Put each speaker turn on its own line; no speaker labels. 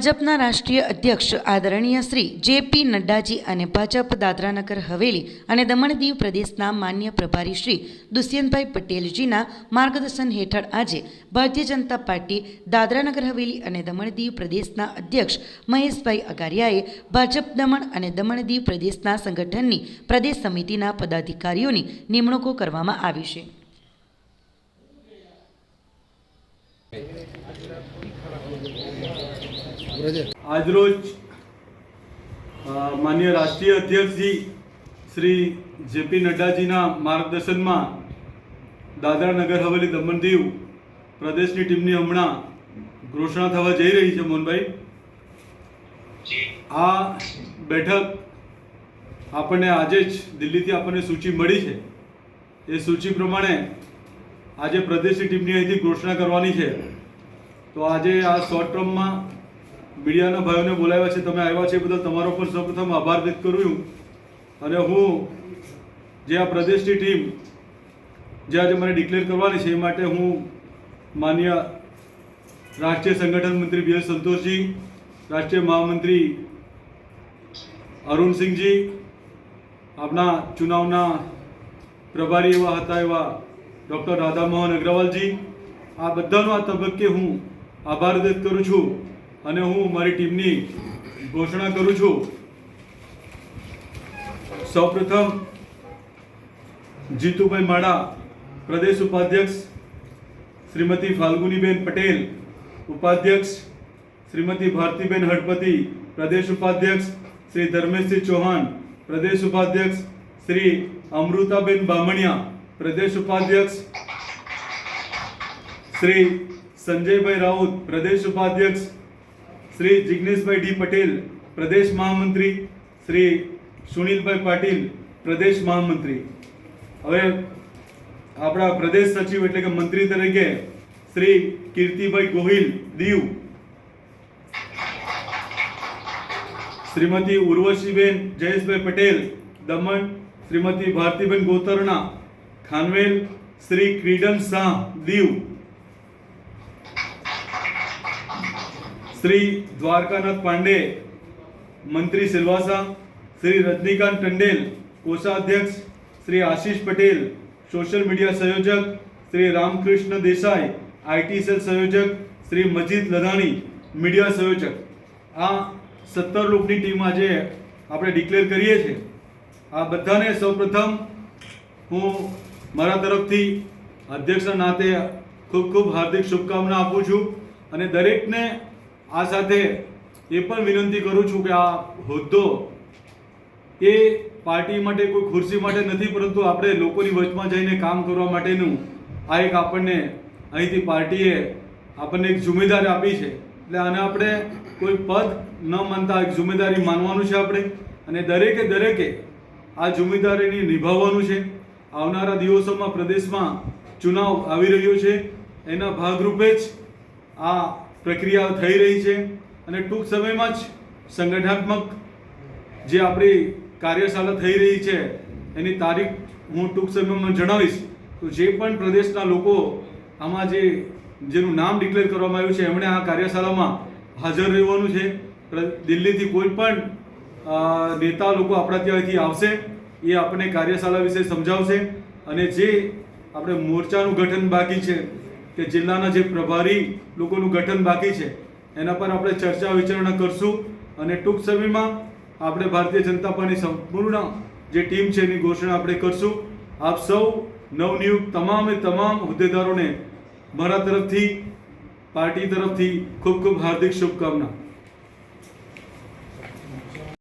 ભાજપના રાષ્ટ્રીય અધ્યક્ષ આદરણીય શ્રી જે પી નડ્ડાજી અને ભાજપ દાદરાનગર હવેલી અને દમણ દીવ પ્રદેશના માન્ય પ્રભારી શ્રી દુષ્યંતભાઈ પટેલજીના માર્ગદર્શન હેઠળ આજે ભારતીય જનતા પાર્ટી દાદરાનગર હવેલી અને દમણ દીવ પ્રદેશના અધ્યક્ષ મહેશભાઈ અગારિયાએ ભાજપ દમણ અને દમણ દીવ પ્રદેશના સંગઠનની પ્રદેશ સમિતિના પદાધિકારીઓની નિમણૂકો કરવામાં આવી છે.
આજરોજ રોજ માન્ય રાષ્ટ્રીય અધ્યક્ષજી શ્રી જેપી નડ્ડાજીના માર્ગદર્શનમાં દાદરા નગર હવેલી દમણ દીવ પ્રદેશની ટીમની હમણાં ઘોષણા થવા જઈ રહી છે મોહનભાઈ. આ બેઠક આપણને આજે જ દિલ્હીથી આપણને સૂચિ મળી છે. એ સૂચિ પ્રમાણે આજે પ્રદેશની ટીમની અહીંથી ઘોષણા કરવાની છે. તો આજે આ શોર્ટ ટર્મમાં મીડિયાના ભાઈઓને બોલાવ્યા છે, તમે આવ્યા છે બદલ તમારો પણ સૌપ્રથમ આભાર વ્યક્ત કરું અને હું જે આ પ્રદેશની ટીમ જે આજે મને ડિક્લેર કરવાની છે એ માટે હું માન્ય રાષ્ટ્રીય સંગઠન મંત્રી બી એસ સંતોષજી, રાષ્ટ્રીય મહામંત્રી અરુણસિંહજી આપણા ચુનાવના પ્રભારી એવા હતા એવા ડૉક્ટર રાધામોહન અગ્રવાલજી, આ બધાનો આ તબક્કે હું આભાર વ્યક્ત કરું છું. અને હું મારી ટીમની ઘોષણા કરું છું. સૌપ્રથમ જીતુભાઈ માળા, પ્રદેશ ઉપાધ્યક્ષ શ્રીમતી ફાલ્ગુનીબેન પટેલ, ઉપાધ્યક્ષ શ્રીમતી ભારતીબેન હળપતિ પ્રદેશ ઉપાધ્યક્ષ શ્રી ધર્મેશસિંહ ચૌહાણ, પ્રદેશ ઉપાધ્યક્ષ શ્રી અમૃતાબેન બામણિયા, પ્રદેશ ઉપાધ્યક્ષ શ્રી સંજયભાઈ રાઉત, પ્રદેશ ઉપાધ્યક્ષ શ્રી જિગ્નેશભાઈ ડી પટેલ, પ્રદેશ મહામંત્રી. શ્રી સુનિલભાઈ પાટીલ, પ્રદેશ મહામંત્રી. હવે આપણા પ્રદેશ સચિવ એટલે કે મંત્રી તરીકે શ્રી કીર્તિભાઈ ગોહિલ દીવ. શ્રીમતી ઉર્વશીબેન જયેશભાઈ પટેલ, દમણ શ્રીમતી ભારતીબેન ગોતરણા ખાનવેલ શ્રી ક્રીડન શાહ દીવ. શ્રી દ્વારકાનાથ પાંડે, મંત્રી સિલવાસા, શ્રી રજનીકાંત ટંડેલ, કોષાધ્યક્ષ શ્રી આશીષ પટેલ, સોશિયલ મીડિયા સંયોજક શ્રી રામકૃષ્ણ દેસાઈ, આઈટી સેલ સંયોજક શ્રી મજીદ લધાણી, મીડિયા સંયોજક. આ સત્તર લોકોની ટીમ આજે આપણે ડિક્લેર કરીએ છીએ. આ બધાને સૌપ્રથમ હું મારા તરફથી અધ્યક્ષના નાતે ખૂબ ખૂબ હાર્દિક શુભકામના આપું છું અને દરેકને આ સાથે એ પણ વિનંતી કરું છું કે આ હોદ્દો એ પાર્ટી માટે કોઈ ખુરશી માટે નથી, પરંતુ આપણે લોકોની વચમાં જઈને કામ કરવા માટેનું આ એક આપણને અહીંથી પાર્ટીએ આપણને એક જિમ્મેદારી આપી છે. એટલે આને આપણે કોઈ પદ ન માનતા એક જિમ્મેદારી માનવાનું છે આપણે, અને દરેકે દરેકે આ જિમ્મેદારીને નિભાવવાનું છે. આવનારા દિવસોમાં પ્રદેશમાં ચુનાવ આવી રહ્યો છે. એના ભાગરૂપે જ આ પ્રક્રિયા થઈ રહી છે અને ટૂંક સમયમાં જ સંગઠનાત્મક જે આપણી કાર્યશાળા થઈ રહી છે, એની તારીખ હું ટૂંક સમયમાં જણાવીશ. તો જે પણ પ્રદેશના લોકો આમાં જે, જેનું નામ ડિક્લેર કરવામાં આવ્યું છે, એમણે આ કાર્યશાળામાં હાજર રહેવાનું છે. દિલ્હીથી કોઈ પણ નેતા લોકો આપણા ત્યાંથી આવશે, એ આપણને કાર્યશાળા વિશે સમજાવશે. અને જે આપણે મોરચાનું ગઠન બાકી છે કે જિલ્લાના જે પ્રભારી લોકોનું ગઠન બાકી છે, એના પર આપણે ચર્ચા વિચારણા કરશું અને ટૂંક સમયમાં આપણે ભારતીય જનતા પાર્ટીની સંપૂર્ણ જે ટીમ છે એની ઘોષણા આપણે કરશું. આપ સૌ નવનિયુક્ત તમામે તમામ હોદ્દેદારોને મારા તરફથી, પાર્ટી તરફથી ખૂબ ખૂબ હાર્દિક શુભકામના.